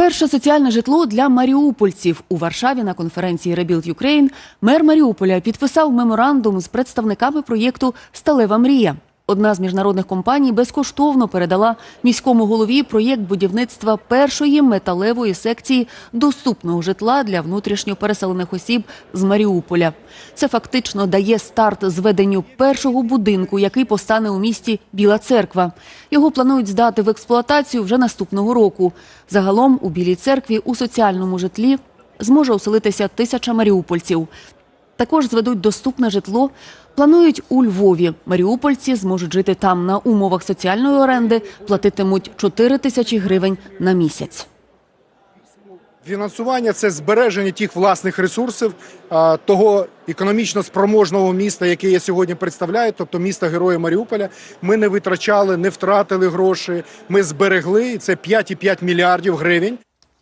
Перше соціальне житло для маріупольців у Варшаві на конференції Rebuild Ukraine мер Маріуполя підписав меморандум з представниками проєкту Сталева мрія. Одна з міжнародних компаній безкоштовно передала міському голові проєкт будівництва першої металевої секції доступного житла для внутрішньо переселених осіб з Маріуполя. Це фактично дає старт зведенню першого будинку, який постане у місті Біла Церква. Його планують здати в експлуатацію вже наступного року. Загалом у Білій церкві у соціальному житлі зможе оселитися тисяча маріупольців. Також зведуть доступне житло. Планують у Львові. Маріупольці зможуть жити там на умовах соціальної оренди, платитимуть 4 тисячі гривень на місяць. Фінансування це збереження тих власних ресурсів того економічно спроможного міста, яке я сьогодні представляю, тобто міста Героя Маріуполя. Ми не витрачали, не втратили гроші. Ми зберегли це 5,5 мільярдів гривень.